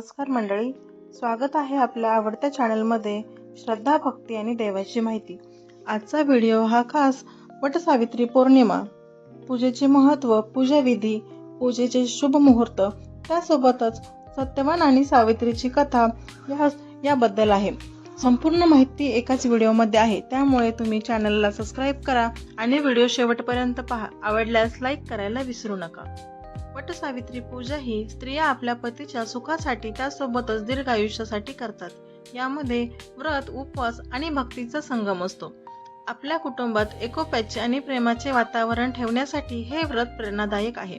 नमस्कार मंडळी. स्वागत आहे आपल्या आवडत्या चॅनलमध्ये श्रद्धा भक्ती आणि देवाची माहिती. आजचा व्हिडिओ हा खास वटसावित्री पौर्णिमा. पूजेचे महत्त्व पूजाविधी पूजेचे शुभ मुहूर्त त्यासोबतच सत्यवान आणि सावित्रीची कथा या याबद्दल आहे. संपूर्ण माहिती एकाच व्हिडिओमध्ये आहे. त्यामुळे तुम्ही चॅनलला सबस्क्राईब करा आणि व्हिडिओ शेवटपर्यंत पहा. आवडल्यास लाईक करायला विसरू नका. वटसावित्री पूजा ही स्त्रिया आपल्या पतीच्या सुखासाठी त्यासोबतच दीर्घ आयुष्यासाठी करतात. यामध्ये व्रत उपवास आणि भक्तीचा संगम असतो. आपल्या कुटुंबात एकोप्याचे आणि प्रेमाचे वातावरण ठेवण्यासाठी हे व्रत प्रेरणादायक आहे.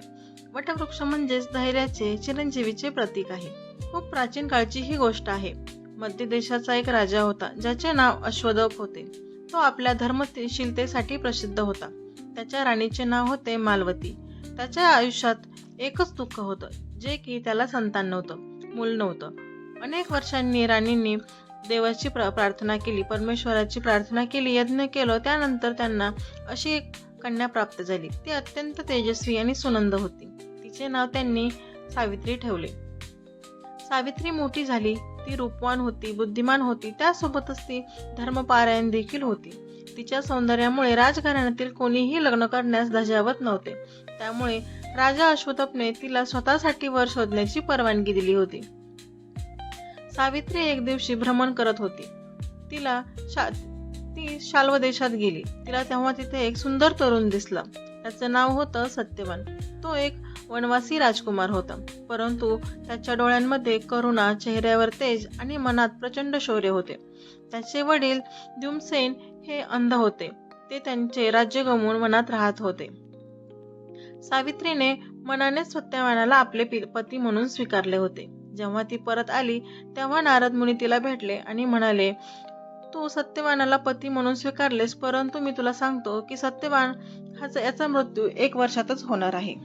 वटवृक्ष म्हणजेच धैर्याचे चिरंजीवीचे प्रतीक आहे. खूप प्राचीन काळची ही गोष्ट आहे. मध्य देशाचा एक राजा होता ज्याचे नाव अश्वदप होते. तो आपल्या धर्मशीलतेसाठी प्रसिद्ध होता. त्याच्या राणीचे नाव होते मालवती. त्याच्या आयुष्यात एकच दुःख होतं जे की त्याला संतान नव्हतं मूल नव्हतं. अनेक वर्षांनी राणींनी देवाची प्र प्रार्थना केली परमेश्वराची प्रार्थना केली यज्ञ केलं त्यानंतर त्यांना अशी एक कन्या प्राप्त झाली. ती अत्यंत तेजस्वी आणि सुनंद होती. तिचे नाव त्यांनी सावित्री ठेवले. सावित्री मोठी झाली ती रूपवान होती बुद्धिमान होती त्यासोबतच ती धर्मपारायण देखील होती. तिच्या सौंदर्यामुळे राजघराण्यातील कोणीही लग्न करण्यास धजावत नव्हते. त्यामुळे राजा अश्वतपने तिला स्वतःसाठी वर शोधण्याची परवानगी दिली होती. सावित्री एक दिवशी भ्रमण करत होती. तिला शा ती शाल्व देशात गेली. तिला तेव्हा तिथे एक सुंदर तरुण दिसला. त्याचं नाव होतं सत्यवान. तो एक वनवासी राजकुमार होता. परंतु त्याच्या डोळ्यांमध्ये करुणा चेहऱ्यावर तेज आणि मनात प्रचंड शौर्य होते. त्याचे वडील द्युमसेन हे अंध होते. ते त्यांचे राज्य गमवून मनात राहत होते. सावित्रीने मनाने सत्यवानाला आपले पि- पती म्हणून स्वीकारले होते. जेव्हा ती परत आली तेव्हा नारद मुनी तिला भेटले आणि म्हणाले तू सत्यवानाला पती म्हणून स्वीकारलेस परंतु मी तुला सांगतो की सत्यवान हा याचा मृत्यू एक वर्षातच होणार आहे.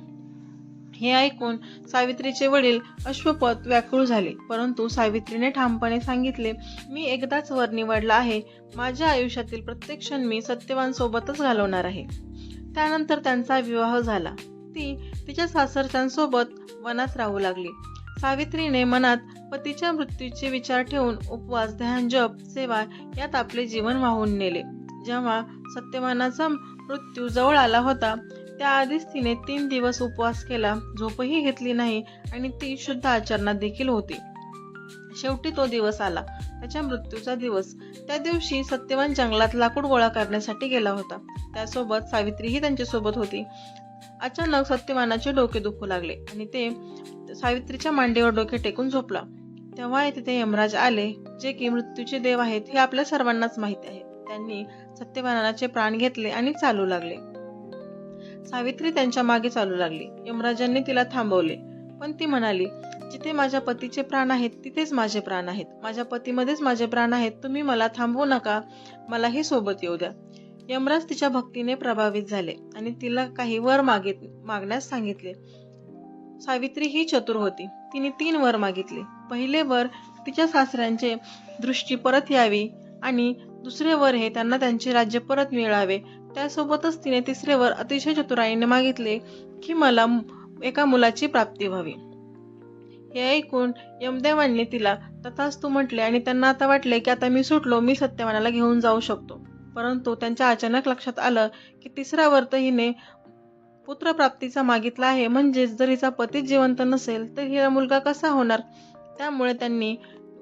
हे ऐकून सावित्रीचे वडील अश्वपत व्याकुळ झाले. परंतु सावित्रीने ठामपणे सांगितले मी एकदाच वर निवडला आहे. माझ्या आयुष्यातील प्रत्येक क्षण मी सत्यवान सोबतच घालवणार आहे. त्यानंतर त्यांचा विवाह झाला. ती तिच्या सासरच्यांसोबत वनात राहू लागली. सावित्रीने मनात पतीच्या मृत्यूचे विचार ठेवून उपवास ध्यान जप सेवा यात आपले जीवन वाहून नेले. जेव्हा सत्यवानाचा मृत्यू जवळ आला होता त्याआधीच तिने तीन दिवस उपवास केला झोपही घेतली नाही आणि ती शुद्ध आचरणात देखील होती. शेवटी तो दिवस आला. त्याच्या मृत्यूचा दिवस त्या दिवशी सत्यवान जंगलात लाकूड गोळा करण्यासाठी गेला होता. त्यासोबत सावित्रीही त्यांच्यासोबत होती. अचानक सत्यवानाचे डोके दुखू लागले आणि ते सावित्रीच्या मांडीवर डोके टेकून झोपला. तेव्हा तिथे यमराज आले जे की मृत्यूचे देव आहेत हे आपल्या सर्वांनाच माहिती आहे. त्यांनी सत्यवानाचे प्राण घेतले आणि चालू लागले. सावित्री त्यांच्या मागे चालू लागली. यमराजांनी तिला थांबवले. पण ती म्हणाली जिथे माझ्या पतीचे प्राण आहेत तिथेच माझे प्राण आहेत. माझ्या पतीमध्येच माझे प्राण आहेत. तुम्ही मला थांबवू नका. मलाही सोबत येऊ द्या. यमराज तिच्या भक्तीने प्रभावित झाले आणि तिला काही वर मागित मागण्यास सांगितले. सावित्री ही चतुर होती. तिने तीन वर मागितले. पहिले वर तिच्या सासऱ्यांचे दृष्टी परत यावी आणि दुसरे वर हे त्यांना त्यांचे राज्य परत मिळावे. त्यासोबतच तिने तिसरे वर अतिशय चतुराईने मागितले की मला एका मुलाची प्राप्ती व्हावी. हे ऐकून यमदेवांनी तिला तथास्तू म्हटले आणि त्यांना आता वाटले की आता मी सुटलो मी सत्यवानाला घेऊन जाऊ शकतो. परंतु त्यांच्या अचानक लक्षात आलं की तिसरा वर्त हिने पुत्रप्राप्तीचा मागितला आहे. म्हणजेच जर हिचा पती जिवंत नसेल तर हिला मुलगा कसा होणार? त्यामुळे त्यांनी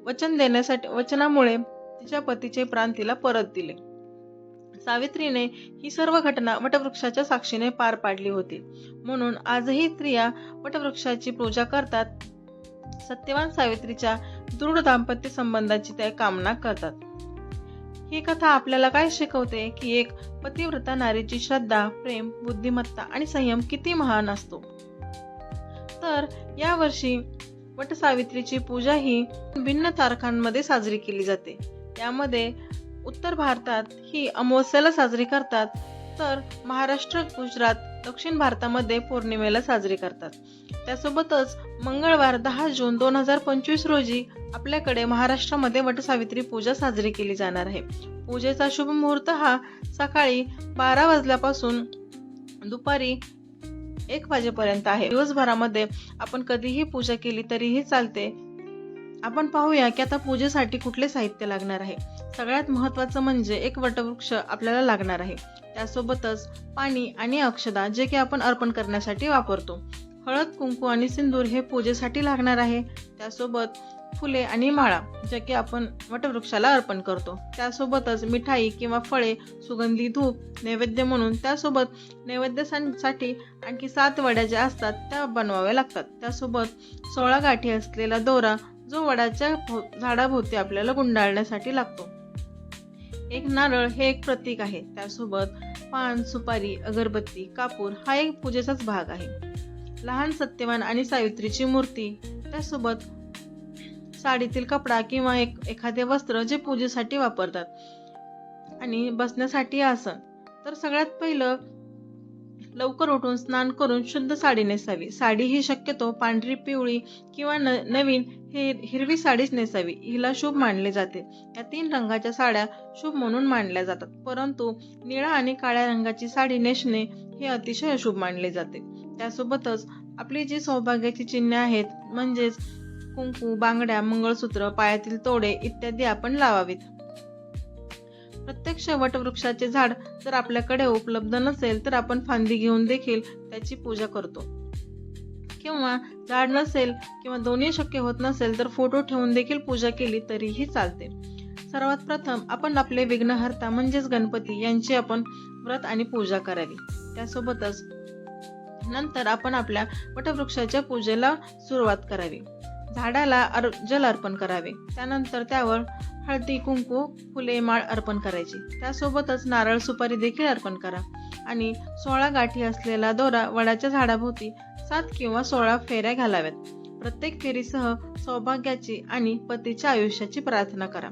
वचन देण्यासाठी वचनामुळे तिच्या पतीचे प्राण तिला परत दिले. सावित्रीने ही सर्व घटना वटवृक्षाच्या साक्षीने पार पाडली होती. म्हणून आजही स्त्रिया वटवृक्षाची पूजा करतात. सत्यवान सावित्रीच्या दृढ दाम्पत्य संबंधाची त्या कामना करतात. ही कथा आपल्याला काय शिकवते? की एक पतिव्रता नारीची श्रद्धा प्रेम बुद्धिमत्ता आणि संयम किती महान असतो? तर या वर्षी वटसावित्रीची पूजा ही भिन्न तारखांमध्ये साजरी केली जाते. त्यामध्ये उत्तर भारतात ही अमावस्याला साजरी करतात. तर महाराष्ट्र गुजरात दक्षिण भारतामध्ये पौर्णिमेला साजरी करतात. त्यासोबतच मंगळवार दहा जून दोन हजार पंचवीस रोजी आपल्याकडे महाराष्ट्रामध्ये वटसावित्री पूजा साजरी केली जाणार आहे. पूजेचा शुभ मुहूर्त हा सकाळी बारा वाजल्यापासून दुपारी एक वाजेपर्यंत आहे. दिवसभरामध्ये आपण कधीही पूजा केली तरीही चालते. आपण पाहूया की आता पूजेसाठी कुठले साहित्य लागणार आहे? सगळ्यात महत्वाचं म्हणजे एक वटवृक्ष आपल्याला लागणार आहे. त्यासोबतच पाणी आणि अक्षदा जे की आपण अर्पण करण्यासाठी वापरतो. हळद कुंकू आणि सिंदूर हे पूजेसाठी लागणार आहे. त्यासोबत फुले आणि माळा जे की आपण वटवृक्षाला अर्पण करतो. त्यासोबतच मिठाई किंवा फळे सुगंधी धूप नैवेद्य म्हणून त्यासोबत नैवेद्यासाठी आणखी सात वड्या ज्या असतात त्या बनवाव्या लागतात. त्यासोबत सोळा गाठी असलेला दोरा जो वडाच्या भो- झाडाभोवती आपल्याला गुंडाळण्यासाठी लागतो. एक नारळ हे एक प्रतीक आहे. त्यासोबत पान सुपारी अगरबत्ती कापूर हा एक पूजेचाच भाग आहे. लहान सत्यवान आणि सावित्रीची मूर्ती. त्यासोबत साडीतील कपडा किंवा एक एखादे वस्त्र जे पूजेसाठी वापरतात. आणि बसण्यासाठी आसन. तर सगळ्यात पहिलं लवकर उठून स्नान करून शुद्ध साडी नेसावी. साडी ही शक्यतो पांढरी पिवळी किंवा न नवीन हे हिरवी साडीच नेसावी. हिला शुभ मानले जाते. या तीन रंगाच्या साड्या शुभ म्हणून मानल्या जातात. परंतु निळा आणि काळ्या रंगाची साडी नेसणे हे अतिशय अशुभ मानले जाते. त्यासोबतच आपली जी सौभाग्याची चिन्हे आहेत म्हणजेच कुंकू बांगड्या मंगळसूत्र पायातील तोडे इत्यादी आपण लावावीत. प्रत्यक्ष वटवृक्षाचे झाड जर आपल्याकडे उपलब्ध नसेल तर आपण फांदी घेऊन देखील त्याची पूजा करतो. किंवा झाड नसेल किंवा दोन्ही शक्य होत नसेल तर फोटो ठेवून देखील पूजा केली तरीही चालते. सर्वात प्रथम आपण आपले विघ्नहर्ता म्हणजेच गणपती यांची आपण व्रत आणि पूजा करावी. त्यासोबतच नंतर आपण आपल्या वटवृक्षाच्या पूजेला सुरुवात करावी. झाडाला अर जल अर्पण करावे. त्यानंतर त्यावर हळदी कुंकू फुले माळ अर्पण करायची. त्यासोबतच नारळ सुपारी देखील अर्पण करा. आणि सोळा गाठी असलेला दोरा वडाच्या झाडाभोवती सात किंवा सोळा फेऱ्या घालाव्यात. प्रत्येक फेरीसह सौभाग्याची आणि पतीच्या आयुष्याची प्रार्थना करा.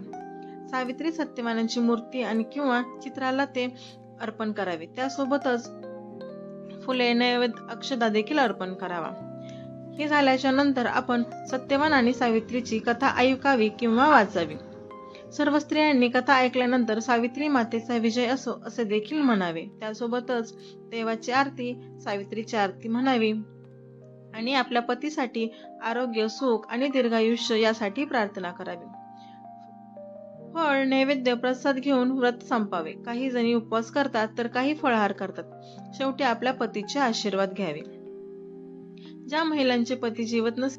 सावित्री सत्यवानांची मूर्ती आणि किंवा चित्राला ते अर्पण करावे. त्यासोबतच फुले नैवेद्य अक्षदा देखील अर्पण करावा. हे झाल्याच्यानंतर आपण सत्यवान आणि सावित्रीची कथा ऐकावी किंवा वाचावी. सर्व स्त्रियांनी कथा ऐकल्यानंतर सावित्री मातेचा विजय असो असे देखील म्हणावे. त्यासोबतच देवाची आरती सावित्रीची आरती म्हणावी. आणि आपल्या पतीसाठी आरोग्य सुख आणि दीर्घायुष्य यासाठी प्रार्थना करावी. फळ नैवेद्य प्रसाद घेऊन व्रत संपावे. काही जणी उपवास करतात तर काही फळहार करतात. शेवटी आपल्या पतीचे आशीर्वाद घ्यावे. ज्या महिलांचे पती जीवत नस